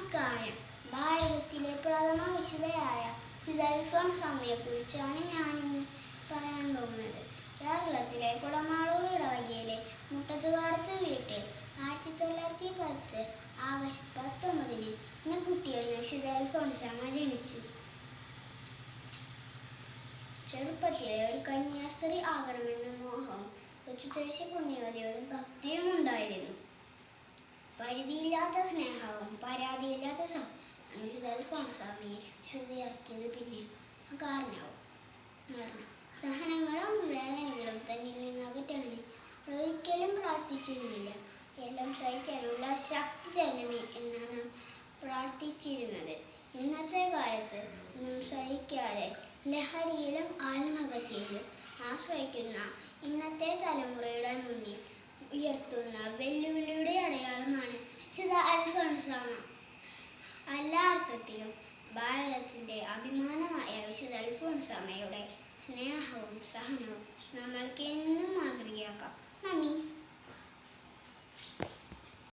നമസ്കാരം. ഭാരതത്തിലെ പ്രഥമ വിശുദ്ധയായ വിദൽഫോൻസാമയെ കുറിച്ചാണ് ഞാനിന്ന് പറയാൻ പോകുന്നത്. കേരളത്തിലെ കുളമാളൂർ ഇടവകയിലെ മുട്ടത്തുകാടത്ത് വീട്ടിൽ ആയിരത്തി തൊള്ളായിരത്തി പത്ത് ആഗസ്റ്റ് പത്തൊമ്പതിന് ഇന്ന് കുട്ടിയെന്ന് വിശുദ്ധ അൽഫോൻസാമ ജനിച്ചു. ചെറുപ്പത്തിലെ ഒരു കന്യാസ്ത്രീ ആകണമെന്ന മോഹവും കൊച്ചുതുളസി പുണ്യവതിയോട് ഭക്തിയും ഉണ്ടായിരുന്നു പരിധിയില്ലാത്ത സ്നേഹവും പരാതിയില്ലാത്ത സ്വാമിയെ ശുദ്ധിയാക്കിയത് പിന്നെ കാരണവും കാരണം സഹനങ്ങളും വേദനകളും തന്നിൽ അകറ്റണമേ. ഒരിക്കലും പ്രാർത്ഥിക്കുന്നില്ല. എല്ലാം സഹിക്കാനുള്ള ശക്തി തരണമേ എന്നാണ് പ്രാർത്ഥിച്ചിരുന്നത്. ഇന്നത്തെ കാലത്ത് ഒന്നും സഹിക്കാതെ ലഹരിയിലും ആത്മഹത്യയിലും ആശ്രയിക്കുന്ന ഇന്നത്തെ തലമുറയുടെ മുന്നിൽ ഉയർത്തുന്ന വെല്ലുവിളിയുടെ അടയാളമാണ് ശുദ്ധ അൽഫോൺസാമ എല്ലാ അർത്ഥത്തിലും ഭാരതത്തിന്റെ അഭിമാനമായ വിശുദ്ധ അൽഫോൺസാമയുടെ സ്നേഹവും സഹനവും നമ്മൾക്ക് എന്നും